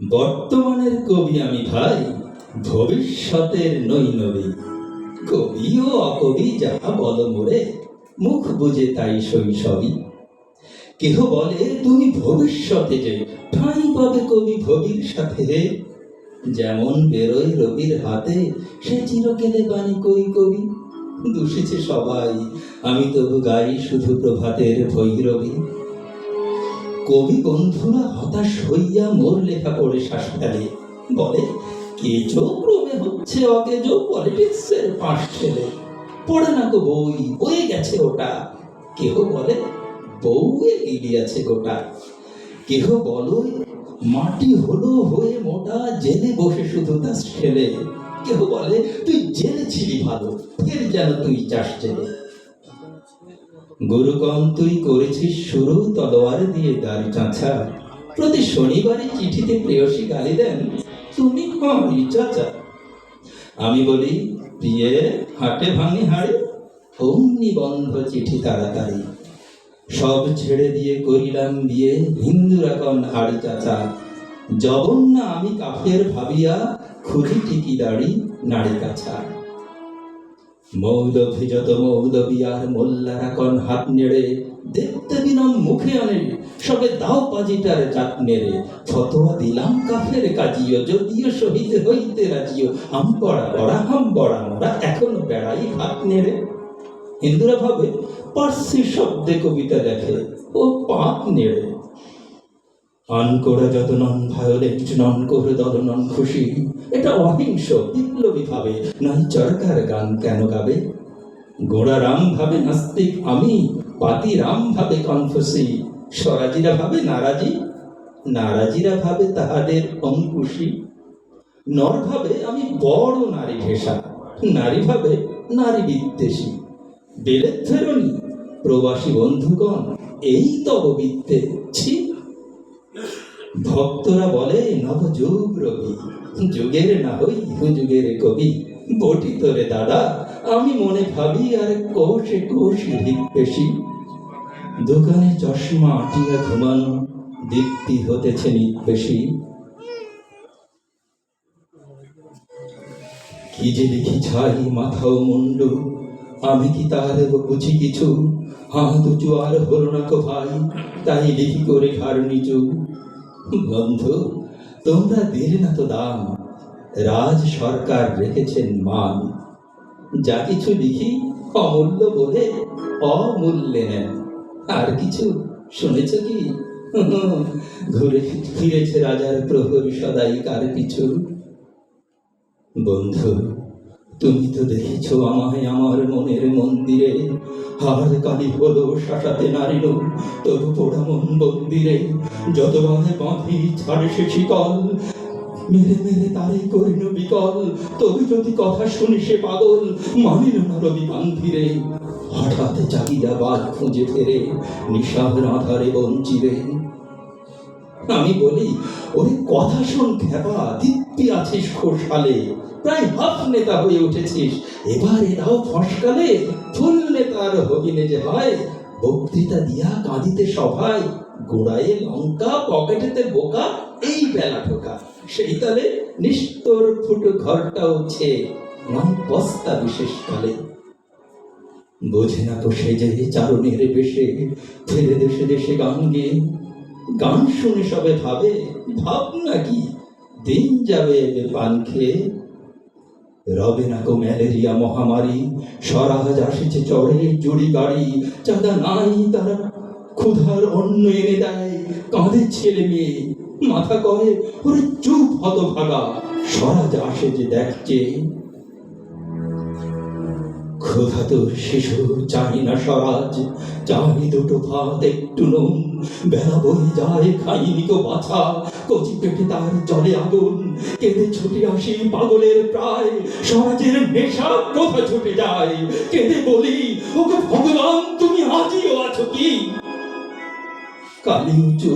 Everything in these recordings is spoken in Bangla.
বর্তমানের কবি আমি ভাই, ভবিষ্যতের নই নবী। কবি ও অকবি যাহা বল মোরে, মুখ বুঝে তাই শৈশবই কেহ বলে, তুমি ভবিষ্যতে যে ঠাঁই পাবে কবি ভবির সাথে যেমন বেরোয় রবির হাতে, সে চিরকেলে বাণী কই কবি। দূষিছে সবাই, আমি তবু গাই শুধু প্রভাতের ভৈরবী। কবি বন্ধুরা হতাশ হইয়া মোর লেখা পড়ে শ্বাস ফেলে। বলে কেজো ক্রমে হচ্ছে অকেজো পলিটিক্সের পাশ ছেলে পড়ে না গো বই, হয়ে গেছে ওটা। কেহ বলে, বউয়ে গিলিয়াছে গোটা। কেহ বলো, মাটি হলো হয়ে মোটা, জেলে বসে শুধু তাস খেলে। কেহ বলে, তুই জেলে ছিলি ভালো, ফের যেন তুই চাষ জেলে। গুরুকম তুই করেছিস শুরু, তলোয়ার দিয়ে দাড়ি চাঁচা। প্রতি শনিবারে চিঠিতে প্রেয়সী গালি দেন, তুমি হরি চাচা। আমি বলি, প্রিয়ে, হাটে ভাঙি হাড়ে, অমনি বন্ধ চিঠি তাড়াতাড়ি। সব ছেড়ে দিয়ে করিলাম বিয়ে হিন্দুরা কন হাড়ি চাচা। জবন না আমি কাফের ভাবিয়া খুলি টিকি দাড়ি নাড়ি কাছা। কন হাত নেড়ে দেখতে মুখে আনে, সবে দাও পাজিটার নেড়ে। ফতোয়া দিলাম কাফের কাজিও, যদিও শহীদ হইতে রাজিও। হাম পড়া পড়া হাম বড়া, মরা, এখনও বেড়াই হাত নেড়ে। হিন্দুরা ভাবে, পার্সি শব্দে কবিতা দেখে ও পাপ নেড়ে। আনকোড়া যত নন ভায়োলেন্ট নন করে দল নন খুশি। এটা অহিংস, বিপ্লবী ভাবে। নাই চরকার গান কেন গাবে? গোড়া রাম ভাবে নাস্তিক আমি পাতি রাম ভাবে কনফুসি স্বরাজিরা ভাবে নারাজি, নারাজিরা ভাবে তাহাদের অঙ্কুশী। নর ভাবে আমি বড় নারী ভেষা, নারী ভাবে নারী বিদ্বেষী। বেলের প্রবাসী বন্ধুগণ, এই তব বিদ্যে ছি ভক্তরা বলে, নবযুগ রবি, যুগের না হই হুযুগের কবি। বটি তোরে দাদা, আমি মনে ভাবি, আর কোষে কোষ হিক পেশি। দোকানে চশমা আটিয়া ঘুমানো, দীপ্তি হতেছে নিবেশি কি যে লিখি ছাই, মাথা ও মুন্ডু, আমি কি তার বুঝি কিছু? হাত উঁচু আর হলো না কো ভাই, তাই লিখি করে ঘাড় নিচু। বন্ধু, তোমরা দিলে না তো দাম, রাজ সরকার রেখেছেন মান। যা কিছু লিখি অমূল্য বলে অমূল্যে নেন। আর কিছু শুনেছ কি? ঘুরে ফিরেছে রাজার প্রহরী সদাই কার পিছু। বন্ধু তুমি তো দেখেছ আমায় আমার মনের মন্দিরে। হার কালি হলো শাসাতে নারিল তবু পোড়া মন মন্দিরে। যত বাঁধে বাঁধি ছাড়ে সে শিকল, মেরে মেরে তারে করিল বিকল। তবু যদি কথা শুনি সে পাগল, মানিল না রবি বান্ধিরে। হঠাৎ চাহিদা বাদ খুঁজে ফেরে, নিশার আধারে বঞ্চিরে আমি বলি, ওরে কথা শোন খেপা, দিব্যি আছিস খোসালে। প্রায় হাফ নেতা হয়ে উঠেছিস। এবার এরাও ফসকালে ফুল নেতার হবিনে যে হয়। বক্তৃতা দিয়া কাঁদিতে সভায়, গোড়ায় লঙ্কা, পকেটেতে বোকা, এই বেলা ঢোকা। সেই তালে নিস্তর ফুটো ঘরটা উঠছে, নয় বস্তা বিশেষ কালে। বোঝে না তো সে যে চারণের বেশে, ফেলে দেশে দেশে গান গেয়ে গান শুনে সবে ভাবে ভাব নাকি দিন যাবে পান খেয়ে। রবে না গো ম্যালেরিয়া মহামারী স্বরাজ আসেছে চড়ে জুড়ি গাড়ি, চাঁদা নাই তারা, ক্ষুধার অন্ন এনে দেয়, কাঁধে ছেলে মেয়ে, মাথা কয়ে ওরে চুপ হত ভাগা স্বরাজ আসে যে দেখছে ক্ষুধাতুর শিশু চাই না স্বরাজ চাই দুটো ভাত, একটু নুন। বেলা বয়ে যায়, খাইনি তো বাছা কচি পেটে তার জলে আগুন। কেঁদে ছুটে আসি পাগলের প্রায়। স্বরাজের নেশা কোথা ছুটে যায়? কেঁদে বলি ওকে ভগবান, তুমি আজিও আছো কি? কালি উঁচু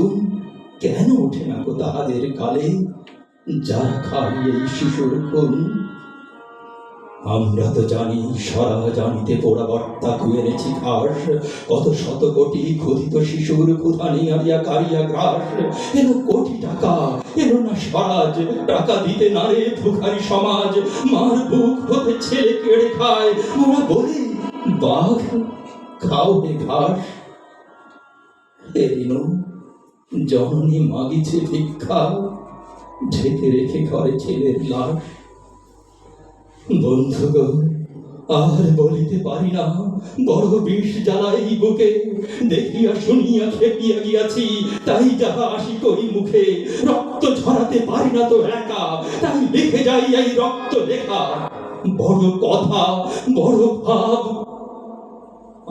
কেন ওঠে না গো তাহাদের কালে? যারা খাই এই শিশুর খুন আমরা তো জানি, সারা জানিতে পোড়া বর্তা কুয়েনেছি ঘাস। কত শত কোটি ক্ষুধিত শিশুর ক্ষুধা নিয়ারিয়া কারিয়া গ্রাস। এলো কোটি টাকা, এলো না স্বরাজ। টাকা দিতে না রে ভিখারি সমাজ। মার বুক হতে ছেলে কেড়ে খায়। মোরা বলি, বাঘ, খাও হে ঘাস। এরিনো জননী মাগিছে ভিক্ষা। ঢেকে রেখে ঘরে ছেলের লাশ। বন্ধুগণ, আর বলিতে পারি না বড় বিষ জ্বালাই বুকে। দেখিয়া শুনিয়া, খেপিয়া গিয়াছি, তাই যাহা আসি করি মুখে। রক্ত ঝরাতে পারি না তো একা, তাই লিখে যাই এই রক্ত লেখা। বড় কথা, বড় ভাব।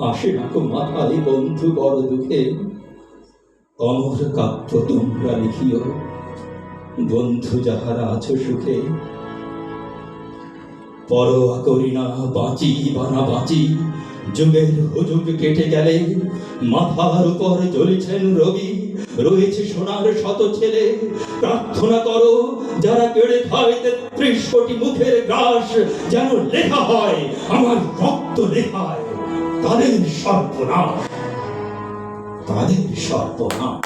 আসে না কো মাথায় বন্ধু, বড় দুঃখে। অমর কাব্য তোমরা লিখিও। বন্ধু যাহারা আছো সুখে পরোয়া করি না, বাঁচি বা না বাঁচি। যুগের হুজুগ কেটে গেলে মাথার উপর জ্বলেছেন রবি রয়েছে সোনার শত ছেলে, প্রার্থনা করো, যারা কেড়ে খায় তেত্রিশ কোটি মুখের গ্রাস, যেন লেখা হয়, আমার রক্ত লেখায়, তাদের সর্বনাশ। তাদের সর্বনাশ।